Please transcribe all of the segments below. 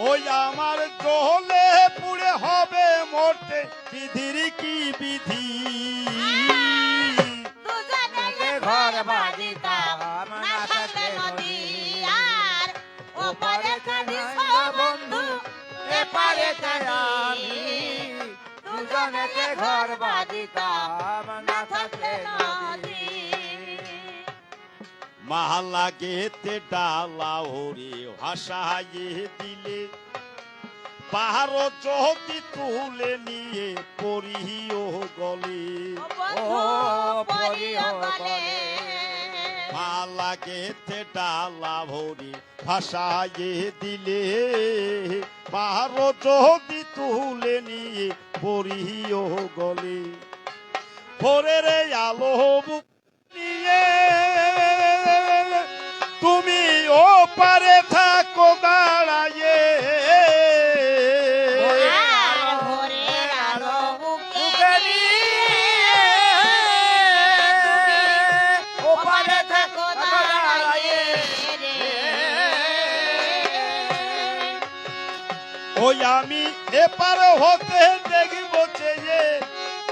ওই আমার দোলে পুড়ে হবে মরতে। বিধির কি বিধি? ঘর না থাকিস বন্ধু এপারে তাই আমি। দুজনেতে ঘর বাঁধিতাম না থাকলে নদী। মালা গেতে ডালা ওরে ভাসাইয়ে দিলে। পাহাড় চহতি তুলে নিয়ে পড়িও গলে। ও পরিও গলে। মালা গেতে ডালা ভরি ভাসাইয়ে দিলে। পাহাড় চহতি তুলে নিয়ে পড়িও গলে। ভোরের আলো বুক ও পারে থাকো দাঁড়িয়ে। রে। ওই আমি এপার হতে দেখব চেয়ে।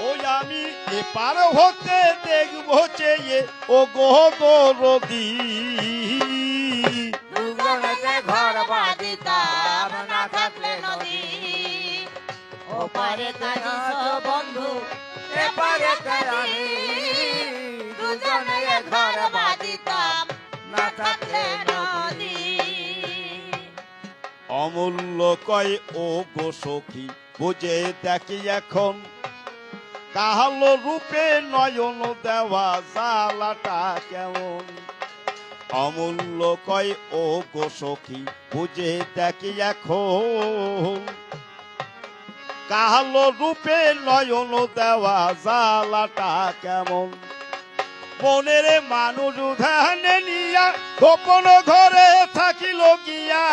ওই আমি এপার হতে দেখব চেয়ে। ও গোদরদি দুজনেতে ঘর বাঁধিতাম না থাকলে নদী। ওপারে থাকিস বন্ধু এপারে আমি দুজনে ঘর বাঁধিতাম না থাকলে নদী। অমূল্য কয় ও গো সখী বুঝে দেখি এখন। কাহালো রূপে নয়ন দেওয়া জালাটা কেমন? অমূল্য কয় ও গো সখী বুঝে দেখি এখন। কাহালো রূপে নয়ন দেওয়া জালাটা কেমন? মনের মানুষ ধানে নিয়া গোপন ঘরে থাকিল গিয়া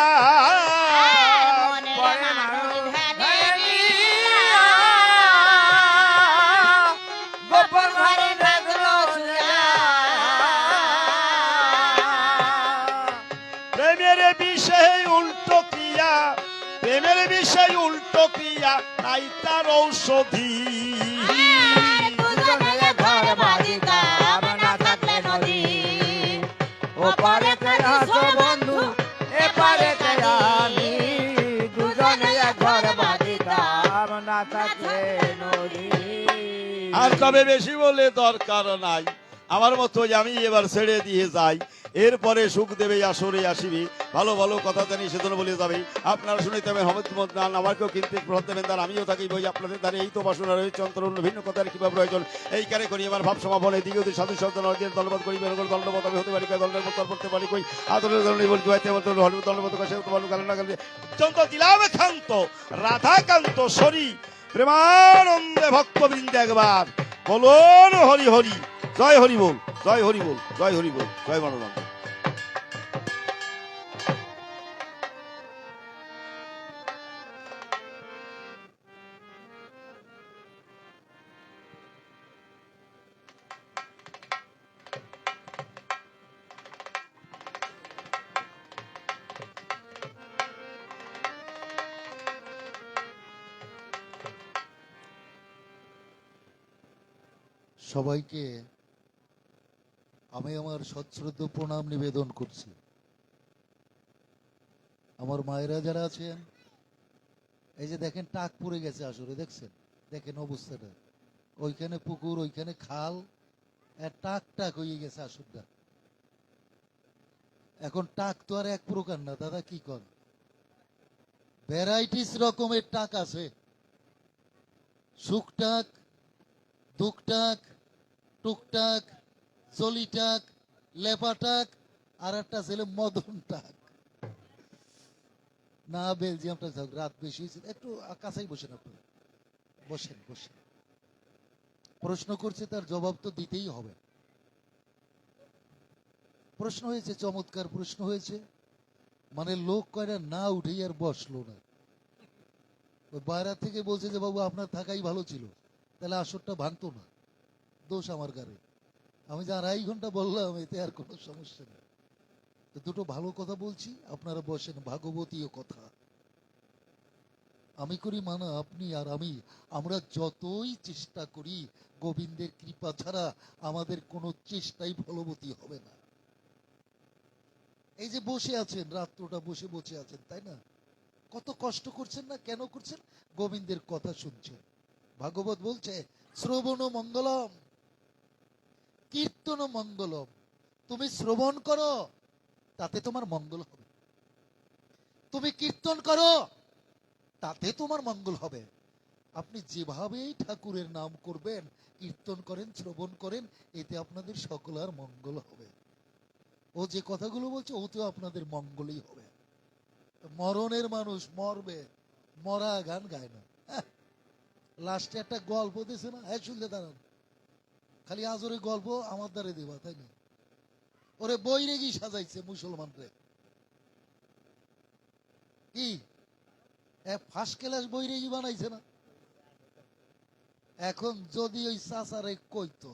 ঔষধি। ওপারে বন্ধু, এপারে তাই আমি। দুজনে ঘর বাঁধিতাম না থাকলে নদী। আর তবে বেশি বলে দরকার নাই আমার মতো আমি এবার ছেড়ে দিয়ে যাই এরপরে সুখ দেবে আসরে আসিবে। ভালো ভালো কথা জানি, সেজন্য বলে যাবে। আপনারা শুনিতে হবে হমদ মদান আমাকেও কিনতে প্রহত দেবেন। তার আমিও থাকি বই আপনাদের দ্বারা এই তো বাসনা রয়েছে, অন্তর অন্য ভিন্ন কথার কীভাবে প্রয়োজন? এই কারে করি আমার ভাব সমাপন এই দিকে সাধু নদীর দলবত করি বেরোগর দণ্ডবত আমি হতে পারি দণ্ডের মতো করতে পারি, কই? আদরের দণ্ডে বলতে পারি দণ্ডবত কাছে পারব কারণ না কারণ চন্ত দিলামেকান্ত রাধাকান্ত সরি প্রেমানন্দে ভক্তবৃন্দে একবার, বলুন হরি হরি। জয় হরি বল জয় হরি বল জয় হরি বল জয় মনোনন্দ সবাইকে আমি আমার সশ্রদ্ধ প্রণাম নিবেদন করছি। আমার মায়েরা যারা আছেন, এই যে দেখেন টাক পড়ে গেছে আসলে, দেখছেন? দেখেন অবস্থাটা। ওইখানে পুকুর, ওইখানে খাল টাক টাক হয়ে গেছে আসলটা। এখন টাক তো আর এক প্রকার না, দাদা কি কর ভ্যারাইটিস রকমের টাক আছে। শুকটাক দুকটাক টুকটাক চলিটাক, লেপাটাক, আর একটা ছেলে মদন টাক না, বেলজিয়ামটা যাক, রাত বেশি হয়েছে। একটু কাছেই বসেন আপনি বসেন বসেন। প্রশ্ন করছে, তার জবাব তো দিতেই হবে। প্রশ্ন হয়েছে, চমৎকার প্রশ্ন হয়েছে। মানে লোক কয়টা না উঠেই আর বসল না। ওই বাইরে থেকে বলছে যে, বাবু, আপনার থাকাই ভালো ছিল। তাহলে আসরটা ভাঙতো না। দোষ আমার গাড়ি আমি যে আড়াই ঘণ্টা বললাম, এতে আর কোনো সমস্যা নেই। তো দুটো ভালো কথা বলছি, আপনারা বসেন, ভাগবতীয় কথা। আমি করি মানা, আপনি আর আমি, আমরা যতই চেষ্টা করি, গোবিন্দের কৃপা ছাড়া আমাদের কোনো চেষ্টাই ফলবতী হবে না। এই যে বসে আছেন, রাত্রটা বসে বসে আছেন, তাই না? কত কষ্ট করছেন না, কেন করছেন? গোবিন্দের কথা শুনছেন। ভাগবত বলছে, শ্রবণ মঙ্গলম। কীর্তন মঙ্গলম। তুমি শ্রবণ করো, তাতে তোমার মঙ্গল হবে। তুমি কীর্তন করো, তাতে তোমার মঙ্গল হবে। আপনি যেভাবেই ঠাকুরের নাম করবেন, কীর্তন করেন, শ্রবণ করেন, এতে আপনাদের সকলার মঙ্গল হবে। ও যে কথাগুলো বলছে ওতেও আপনাদের মঙ্গলই হবে। মরণের মানুষ মরবে, মরা গান গায় না। লাস্টে একটা গল্প দিছে না? হ্যাঁ শুনলে দাঁড়ান। খালি আজরে গল্প আমার দ্বারে দেবা তাই না? ওরে বই রেগি সাজাইছে মুসলমানরে? কি? ফার্স্ট ক্লাস বই রেগি বানাইছে না? এখন যদি ওই চাচারে কইতো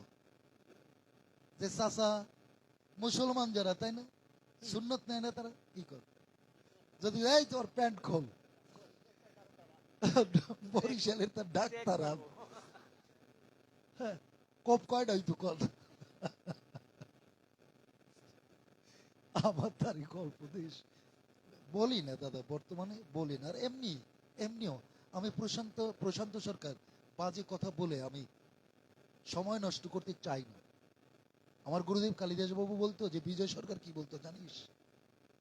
যে চাচা মুসলমান যারা তাই না? সুন্নত নেয় না তারা কি কর? যদি এই তোর প্যান্ট খোল। বরিশালের তার ডাক্তার হ্যাঁ, কোপ কয়টা হইতো কল আমার তারই গল্প দেশ বলি না দাদা, বর্তমানে বলি না। আর এমনি, এমনিও আমি প্রশান্ত প্রশান্ত সরকার, বাজে কথা বলে আমি সময় নষ্ট করতে চাই না। আমার গুরুদেব কালিদাস বাবু বলতো যে, বিজয় সরকার কি বলতো জানিস?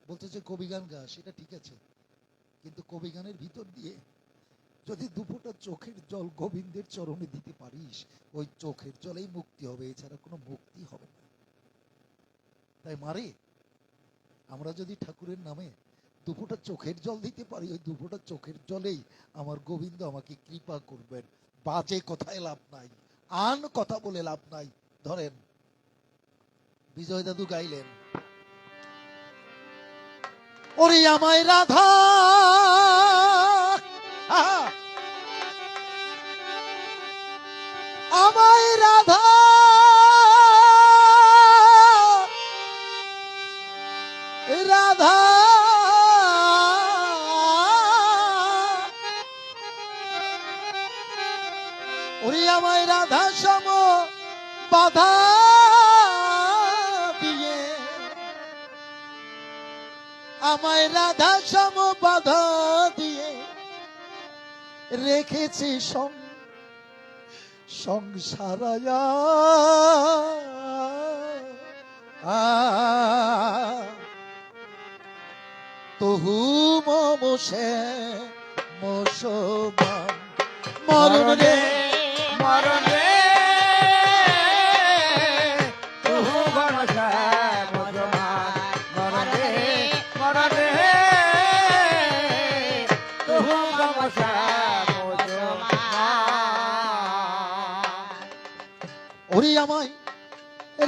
বলতো যে, কবি গান গা, সেটা ঠিক আছে। কিন্তু কবি গানের ভিতর দিয়ে যদি দুপোটা চোখের জল গোবিন্দের চরণে দিতে পারিস, ওই চোখের জলেই মুক্তি হবে, এছাড়া কোনো মুক্তি হবে না। তাই মারে আমরা যদি ঠাকুরের নামে দুপোটা চোখের জল দিতে পারি, ওই দুপোটা চোখের জলেই আমার গোবিন্দ আমাকে কৃপা করবেন। বাজে কথায় লাভ নাই, আন কথা বলে লাভ নাই। ধরেন, বিজয় দাদু গাইলেন, ওরে আমায় রাধা আমায় রাধা। রাধা। ওরে আমায় রাধা সম বাধা দিয়ে। আমায় রাধা সম বাধা দিয়ে। রেখেছি সং সংসারায়া। তহু মমসে রে মরণ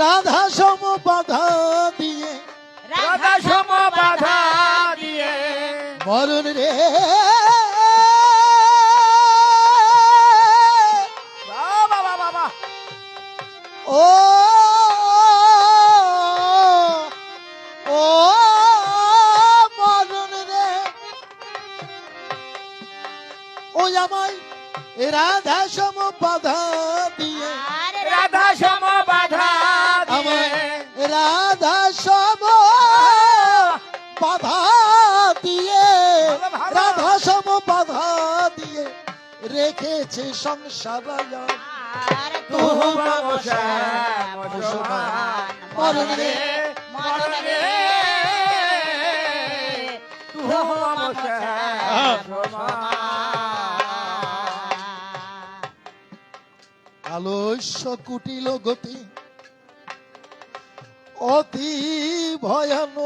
রাধা সম বাধা দিয়ে রাধা সম বাধা দিয়ে। মরণ রে। ও রে। আমায় রাধা সম বাধা রেখেছে সংসার মরণ মরণ আলস্য কুটিল গতি অতি ভয়ান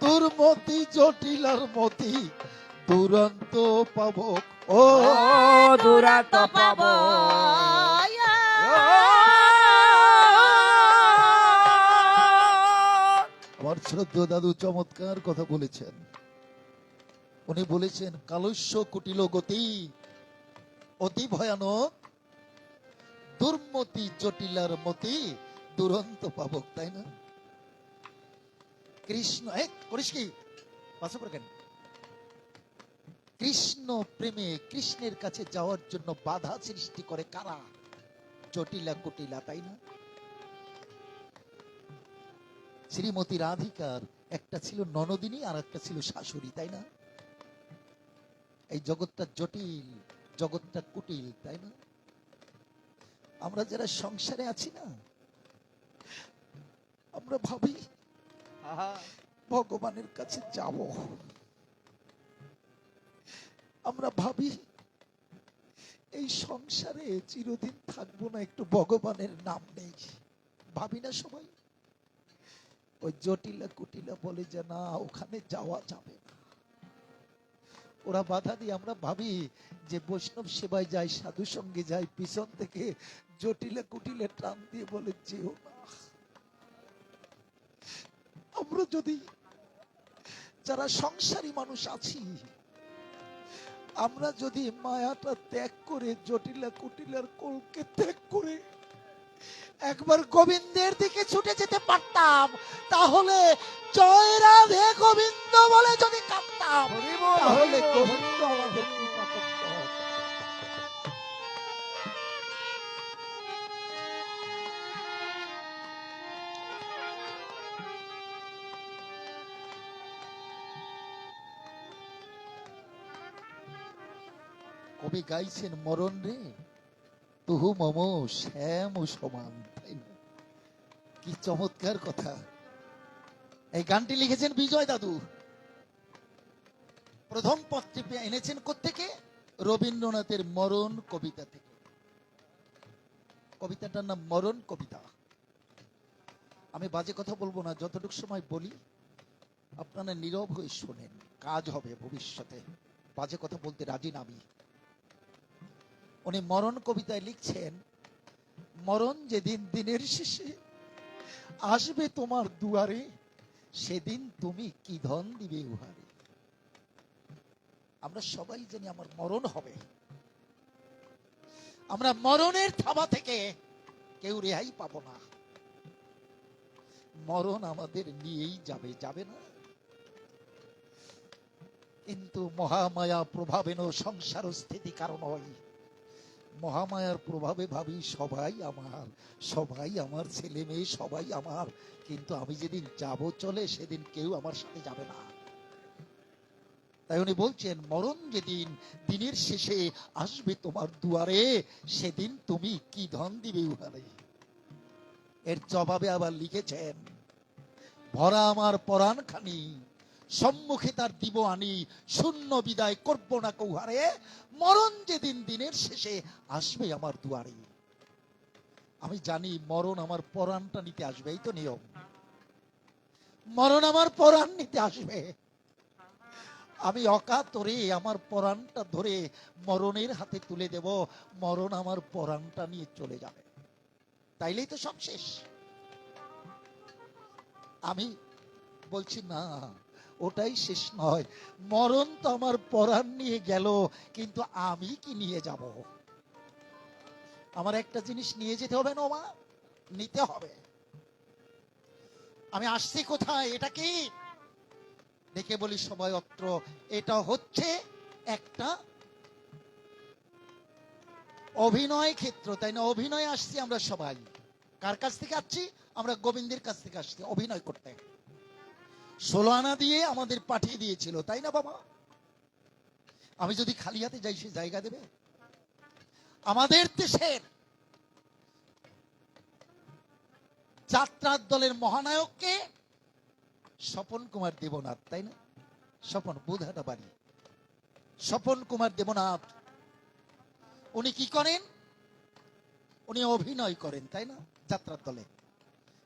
দুর্মতি জটিলার মতি দুরন্ত পাবক। ও দুরাত পাব। আমার শ্রদ্ধ দাদু চমৎকার কথা বলেছেন। উনি বলেছেন কালস্য কুটিল গতি অতি ভয়ানক দুর্মতি জটিলার মতি দুরন্ত পাবক। তাই না? কৃষ্ণ এ করিস কি? পাশে পড়েন কৃষ্ণ প্রেমে কৃষ্ণের কাছে যাওয়ার জন্য বাধা সৃষ্টি করে কারা? জটিলা কুটিলা তাই না? শ্রীমতী রাধিকার একটা ছিল ননদিনী আর একটা ছিল শাশুড়ি তাই না? এই জগৎটা জটিল জগৎটা কুটিল তাই না? আমরা যারা সংসারে আছি না আমরা ভাবি ভগবানের কাছে যাব। আমরা ভাবি, এই সংসারে চিরদিন থাকব না, একটু ভগবানের নাম নেই। ভাবি না সবাই? ওই জটিলা কুটিলা বলে যে, না, ওখানে যাওয়া যাবে ওরা বাধা দিয়ে আমরা ভাবি যে, বৈষ্ণব সেবায় যাই, সাধু সঙ্গে যাই, পিছন থেকে জটিলা কুটিলা টান দিয়ে বলে, যেও না। আমরা যদি যারা সংসারী মানুষ আছি আমরা যদি মায়াটা ত্যাগ করে জটিলা কুটিলার কোলকে ত্যাগ করে একবার গোবিন্দের দিকে ছুটে যেতে পারতাম তাহলে জয় রাধে গোবিন্দ বলে যদি বল, তাহলে গোবিন্দ আমাদের কবি গাইছেন, মরণ রে। তুহু মম শ্যাম সমান কি চমৎকার কথা। এই গানটি লিখেছেন বিজয় দাদু। প্রথম পত্রটি পে- এনেছেন থেকে রবীন্দ্রনাথের মরণ কবিতা থেকে। কবিতাটার নাম মরণ কবিতা। আমি বাজে কথা বলব না, যতটুকু সময় বলি, আপনারা নীরব হয়ে শোনেন, কাজ হবে ভবিষ্যতে। বাজে কথা বলতে রাজি না আমি। উনি মরণ কবিতায় লিখছেন, মরণ যেদিন দিনের শেষে আসবে তোমার দুয়ারে, সেদিন তুমি কি ধন দিবে উহারে? আমরা সবাই জানি আমার মরণ হবে। আমরা মরণের থাবা থেকে কেউ রেহাই পাবো না। মরণ আমাদের নিয়েই যাবে যাবে না। কিন্তু মহামায়া প্রভাবেন সংসার স্থিতি কারণ হয়। মহামায়ার প্রভাবে ভাবি, সবাই আমার সবাই আমার ছেলে মেয়ে, সবাই আমার। কিন্তু আমি যেদিন যাব চলে, সেদিন কেউ আমার সাথে যাবে না। তাই উনি বলছেন, মরণ যেদিন, দিনের শেষে আসবে তোমার দুয়ারে, সেদিন তুমি কি ধন দিবে উহারে? এর জবাবে আবার লিখেছেন, ভরা আমার পরাণ খানি সম্মুখে তার দিব আনি শূন্য বিদায় করব না কৌহারে। মরণ যেদিন দিনের শেষে আসবে আমার দুয়ারে। আমি জানি মরণ আমার পরাণটা নিতে আসবে, এই তো নিয়ম। মরণ আমার পরাণ নিতে আসবে। আমি অকাতরে আমার পরাণটা ধরে মরণের হাতে তুলে দেব, মরণ আমার পরাণটা নিয়ে চলে যাবে। তাইলেই তো সব শেষ। আমি বলছি, না ওটাই শেষ নয়। মরণ তো আমার পরাণ নিয়ে গেল, কিন্তু আমি কি নিয়ে যাব? আমার একটা জিনিস নিয়ে যেতে হবে না মা নিতে হবে। আমি আসছি কোথায়? এটা কি? দেখে বলি সবাই অত্র, এটা হচ্ছে একটা অভিনয় ক্ষেত্র। তাই না? অভিনয় আসছি আমরা সবাই। কার কাছ থেকে আসছি? আমরা গোবিন্দের কাছ থেকে আসছি, অভিনয় করতে। ষোলো আনা দিয়ে আমাদের পাঠিয়ে দিয়েছিল, তাই না বাবা? আমি যদি খালি হাতে যাই, সে জায়গা দেবে? আমাদের দেশের যাত্রার দলের মহানায়ককে স্বপন কুমার দেবনাথ, তাই না? স্বপন, বুধাটা বাড়ি। স্বপন কুমার দেবনাথ, উনি কি করেন? উনি অভিনয় করেন, তাই না? যাত্রার দলে।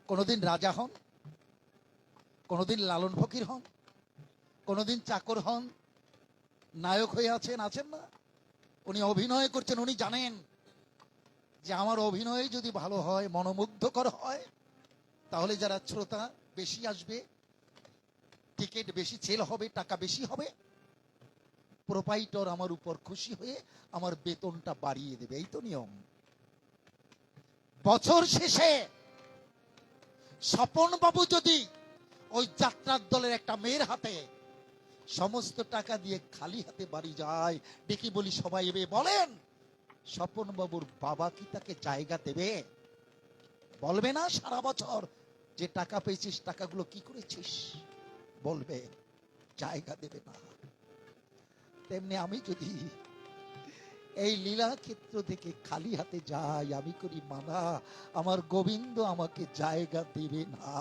কোনোদিন রাজা হন কোনোদিন লালন ফকির হন, কোনোদিন চাকর হন, নায়ক হয়ে আছেন আছেন না। উনি অভিনয় করছেন, উনি জানেন যে আমার অভিনয় যদি ভালো হয়, মনোমুগ্ধকর হয়, তাহলে যারা শ্রোতা বেশি আসবে, টিকিট বেশি সেল হবে, টাকা বেশি হবে, প্রোপাইটর আমার উপর খুশি হয়ে আমার বেতনটা বাড়িয়ে দেবে। এই তো নিয়ম। বছর শেষে স্বপন বাবু যদি ওই যাত্রার দলের একটা মেয়ের হাতে। সমস্ত টাকা দিয়ে খালি হাতে বাড়ি যায়। ডেকে বলি, সবাই এবে বলেন স্বপন বাবুর বাবা কি তাকে জায়গা দেবে? বলবে না সারা বছর যে টাকা পেয়েছিস, টাকাগুলো কি করেছিস? বলবে, জায়গা দেবে না। তেমনি আমি যদি এই লীলা ক্ষেত্র থেকে খালি হাতে যাই, আমি করি মানা আমার গোবিন্দ আমাকে জায়গা দেবে না।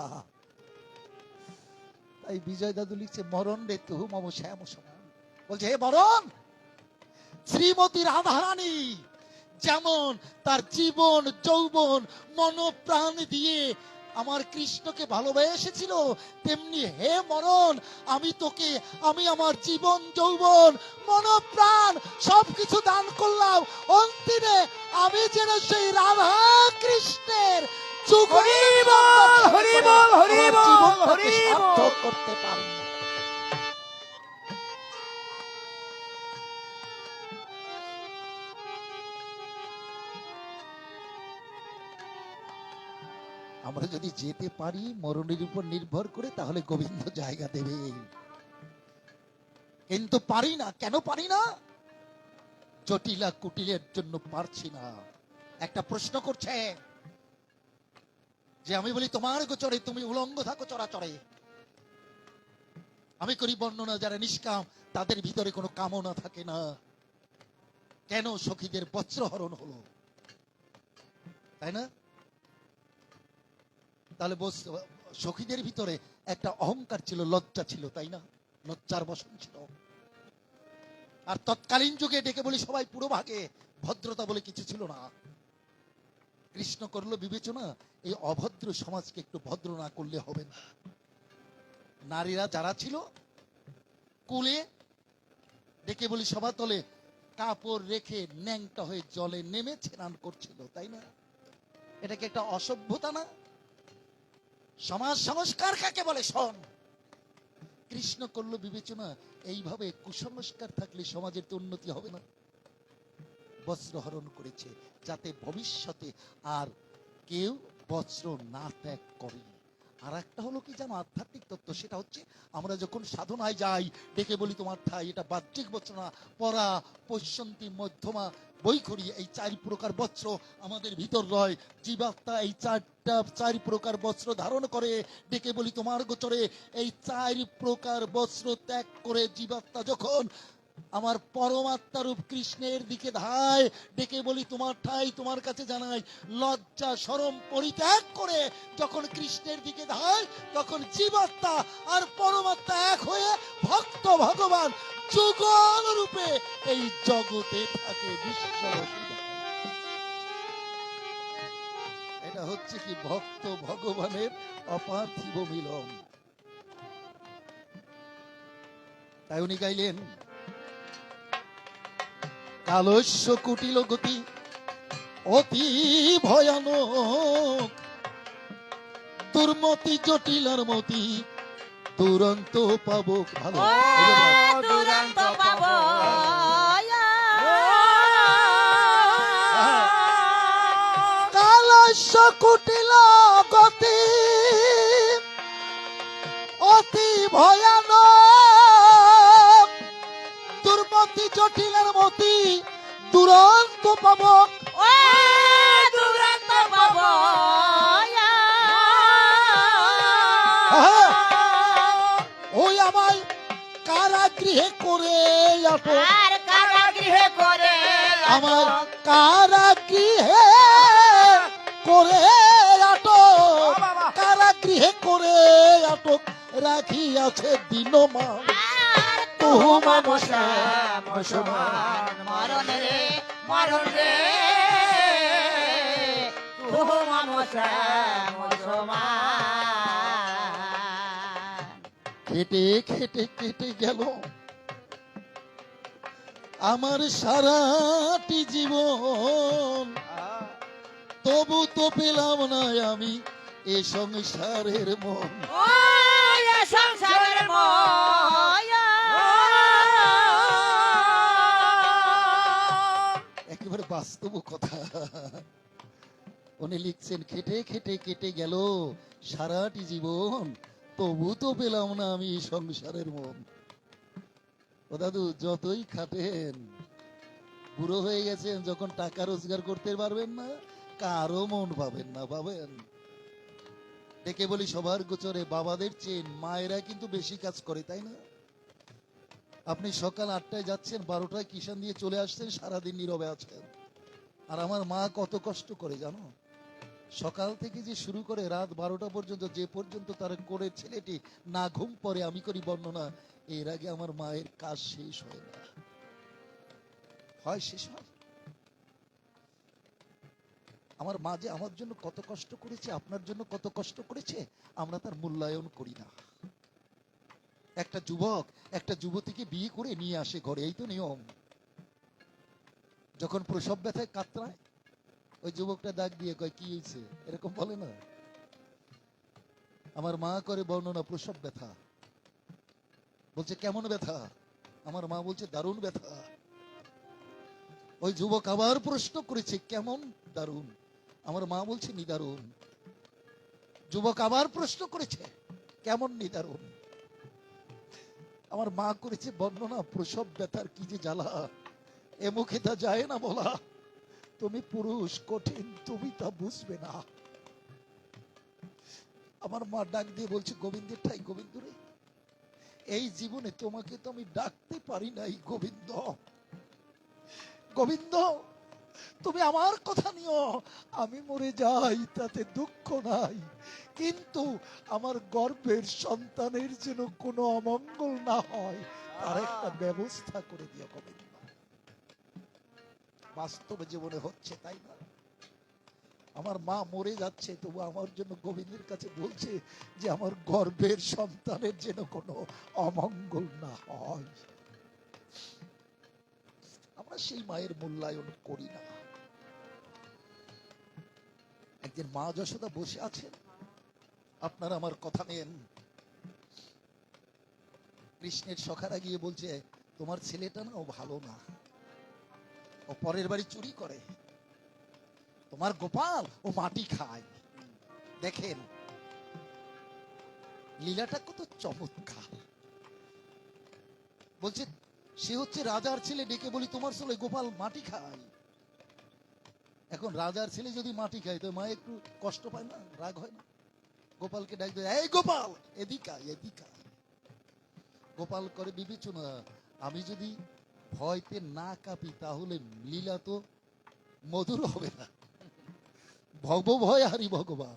তাই বিজয় দাদু লিখছে, মরণ রে তহু মম শ্যাম সমান। বলছে, হে মরণ, শ্রীমতী রাধারানী, যেমন তার জীবন, যৌবন, মনোপ্রাণ দিয়ে আমার কৃষ্ণকে ভালোবেসেছিল, তেমনি হে মরণ, আমি তোকে, আমি আমার জীবন, যৌবন, মনোপ্রাণ সবকিছু দান করলাম। অন্তিমে আমি যেন সেই রাধা কৃষ্ণের করতে পারি আমরা যদি যেতে পারি, মরণের উপর নির্ভর করে, তাহলে গোবিন্দ জায়গা দেবে। কিন্তু পারি না, কেন পারি না? জটিলা কুটিলের জন্য পারছি না। একটা প্রশ্ন করছে যে আমি বলি, তোমার গোচরে তুমি উলঙ্গ থাকো চরাচরে আমি করি বর্ণনা, যারা নিষ্কাম, তাদের ভিতরে কোনো কামনা থাকে না। কেন সখীদের বজ্রহরণ হলো? তাই না? তাহলে সখীদের ভিতরে একটা অহংকার ছিল, লজ্জা ছিল, তাই না? লজ্জার বসন ছিল। আর তৎকালীন যুগে ডেকে বলি, সবাই পুরো ভাগে, ভদ্রতা বলে কিছু ছিল না। কৃষ্ণ করল বিবেচনা, এই অভদ্র সমাজকে একটু ভদ্র না করলে হবে না। নারীরা যারা ছিল, কুলে ডেকে বলি সভা তলে, কাপড় রেখে ন্যাংটা হয়ে জলে নেমে স্নান করছিল, তাই না? এটা কি একটা অসভ্যতা না? সমাজ সংস্কার কাকে বলে? শোন। কৃষ্ণ করল বিবেচনা, এইভাবে কুসংস্কার থাকলে সমাজের তো উন্নতি হবে না। বস্ত্র করেছে, যাতে ভবিষ্যতে আর কেউ বস্ত্র না ত্যাগ করে। আর একটা হলো কি জানো, আধ্যাত্মিক তত্ত্ব? সেটা হচ্ছে আমরা যখন সাধনায় যাই, ডেকে বলি তোমার ঠাই, এটা বাহ্যিক বস্ত্র না, পরা, পৈশন্তি, মধ্যমা, বৈখরি, এই চার প্রকার বস্ত্র আমাদের ভিতর রয়। জীবাত্মা এই চারটা, চার প্রকার বস্ত্র ধারণ করে, ডেকে বলি তোমার গোচরে, এই চার প্রকার বস্ত্র ত্যাগ করে জীবাত্মা যখন আমার পরমাত্মা রূপ কৃষ্ণের দিকে ধায়, ডেকে বলি, তোমার ঠাই তোমার কাছে জানাই। লজ্জা সরম পরিত্যাগ করে যখন কৃষ্ণের দিকে ধায়, তখন জীবাত্মা আর পরমাত্মা এক হয়ে ভক্ত ভগবান যুগল রূপে এই জগতে থাকে। বিশ্ব এটা হচ্ছে কি ভক্ত ভগবানের অপার্থিব মিলন? তাই উনি গাইলেন কালস্য কুটিল গতি অতি ভয়ানক। দুর্মতি জটিলার মতি দুরন্ত পাবক ভালো। দুরন্ত পাব। কালস্য কুটিল গতি অতি ভয়ানক। দুর্মতি জটিলার মতি দুরন্ত পাবক। ও দুরন্ত পাব ওই আমায় কারাগৃহে করে আটক আর কারাগৃহে করে আমার কারাগৃহে করে আটক। কারাগৃহে করে আটক রাখিয়াছে দিনমা আর তহু মরণ রে মরণ। রে তহু মানসা মুসলমান খেটে খেটে কেটে গেল। আমার সারাটি জীবন। তবু তো পেলাম না আমি এ সংসারের মন। সংসারের ময়া বাস্তব কথা উনি লিখছেন, খেটে খেটে কেটে গেল সারাটি জীবন, তবু তো পেলাম না আমি সংসারের মন। ও দাদু, যতই খাটেন, বুড়ো হয়ে গেছেন, যখন টাকা রোজগার করতে পারবেন না, কারও মন পাবেন না, পাবেন? ডেকে বলি, সবার গোচরে বাবাদের চেন, মায়েরা কিন্তু বেশি কাজ করে, তাই না? আপনি সকাল আটটায় যাচ্ছেন, বারোটায় কিষান দিয়ে চলে আসছেন, সারাদিন নীরবে আছেন। আর আমার মা কত কষ্ট করে জানো? সকাল থেকে যে শুরু করে রাত বারোটা পর্যন্ত, যে পর্যন্ত তার করে ছেলেটি না ঘুম পরে আমি করি বর্ণনা, এর আগে আমার মায়ের কাজ শেষ হয় না। হয় শেষ হয়? আমার মা যে আমার জন্য কত কষ্ট করেছে, আপনার জন্য কত কষ্ট করেছে, আমরা তার মূল্যায়ন করি না। একটা যুবক, একটা যুবতীকে বিয়ে করে নিয়ে আসে ঘরে, এই তো নিয়ম। যখন প্রসব ব্যথায় কাতরায়, ওই যুবকটা ডাক দিয়ে কয়, কি হয়েছে এরকম বলে না? আমার মা করে বর্ণনা, প্রসব ব্যথা। বলছে, কেমন ব্যথা? আমার মা বলছে, দারুণ ব্যথা। ওই যুবক আবার প্রশ্ন করেছে, কেমন দারুণ? আমার মা বলছে নিদারুণ যুবক আবার প্রশ্ন করেছে, কেমন নিদারুণ আমার মা করেছে বর্ণনা, প্রসব ব্যথার কি যে জ্বালা। এ মুখে তা যায় না বলা। তুমি পুরুষ, কঠিন, তুমি তা বুঝবে না। আমার মা ডাক দিয়ে বলছে গোবিন্দের ঠাই, গোবিন্দ রে, এই জীবনে তোমাকে তো আমি ডাকতে পারি নাই, গোবিন্দ। গোবিন্দ, তুমি আমার কথা নিও, আমি মরে যাই, তাতে দুঃখ নাই। কিন্তু আমার গর্ভের সন্তানের যেন কোনো অমঙ্গল না হয়, তার একটা ব্যবস্থা করে দিও, গোবিন্দ। বাস্তব জীবনে হচ্ছে, তাই না? আমার মা মরে যাচ্ছে, তবু আমার জন্য গোবিন্দের কাছে বলছে যে আমার গর্ভের সন্তানের যেন কোনো অমঙ্গল না হয়। আমরা সেই মায়ের মূল্যায়ন করি না। একদিন মা যশোদা বসে আছেন। আপনারা আমার কথা নেন। কৃষ্ণের সখারা গিয়ে বলছে, তোমার ছেলেটা না ও ভালো না। ও পরের বাড়ি চুরি করে। তোমার গোপাল ও মাটি খায়। দেখেন, লীলাটা কত চমৎকার। বলছে, সে হচ্ছে রাজার ছেলে, ডেকে বলি, তোমার ছেলে গোপাল মাটি খায়। এখন রাজার ছেলে যদি মাটি খায়, তো মা একটু কষ্ট পায় না, রাগ হয় না? গোপালকে ডাক দেয়, এই গোপাল, এদিকা এদিকা গোপাল করে, বিবেচনা, আমি যদি ভয়তে না কাঁপি, তাহলে লীলা তো মধুর হবে না। ভব ভয় হারি ভগবান।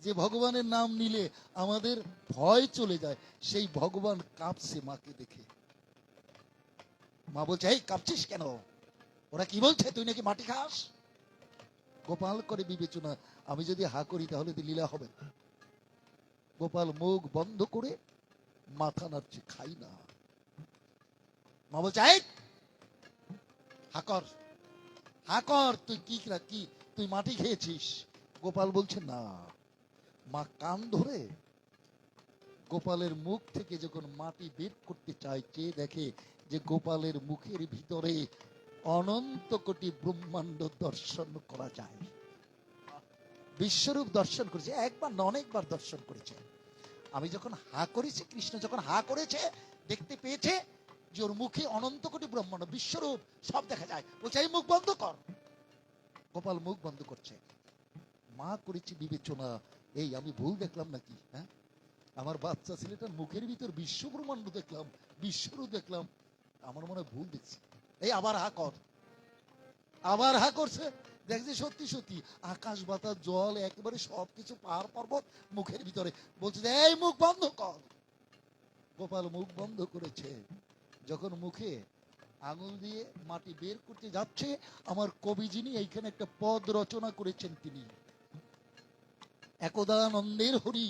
যে ভগবানের নাম নিলে আমাদের ভয় চলে যায়, সেই ভগবান কাঁপছে মাকে দেখে। মা বলছে, এই, কাঁপছিস কেন? ওরা কি বলছে? তুই নাকি মাটি খাস? গোপাল করে বিবেচনা, আমি যদি হা করি, তাহলে তো লীলা হবে না। গোপাল মুখ বন্ধ করে মাথা নাড়ছে, খাই না। মা বলছে, এই হাকর হাকর তুই কি কি, তুই মাটি খেয়েছিস? গোপাল বলছে, না। মা কান ধরে গোপালের মুখ থেকে যখন মাটি বের করতে চায় চেয়ে দেখে যে গোপালের মুখের ভিতরে অনন্ত কোটি ব্রহ্মাণ্ড দর্শন করা যায়? বিশ্বরূপ দর্শন করেছে, একবার না অনেকবার দর্শন করেছে। আমি যখন হা করেছি, কৃষ্ণ যখন হা করেছে, দেখতে পেয়েছে যে ওর মুখে অনন্ত কোটি ব্রহ্মাণ্ড, বিশ্বরূপ, সব দেখা যায়। বলছে, এই মুখ বন্ধ কর। গোপাল মুখ বন্ধ করছে। মা করেছি বিবেচনা, এই আমি ভুল দেখলাম নাকি হ্যাঁ? আমার বাচ্চা ছেলেটার মুখের ভিতর বিশ্ব ব্রহ্মাণ্ড দেখলাম, বিশ্বরূপ দেখলাম, আমার মনে ভুল দেখছি। এই আবার হা কর। আবার হা করছে। দেখছে সত্যি সত্যি, আকাশ, বাতাস, জল, একেবারে সবকিছু পাহাড়, পর্বত মুখের ভিতরে। বলছে, এই মুখ বন্ধ কর। গোপাল মুখ বন্ধ করেছে। যখন মুখে আঙুল দিয়ে মাটি বের করতে যাচ্ছে, আমার কবি যিনি এইখানে একটা পদ রচনা করেছেন তিনি। একদানন্দের হরি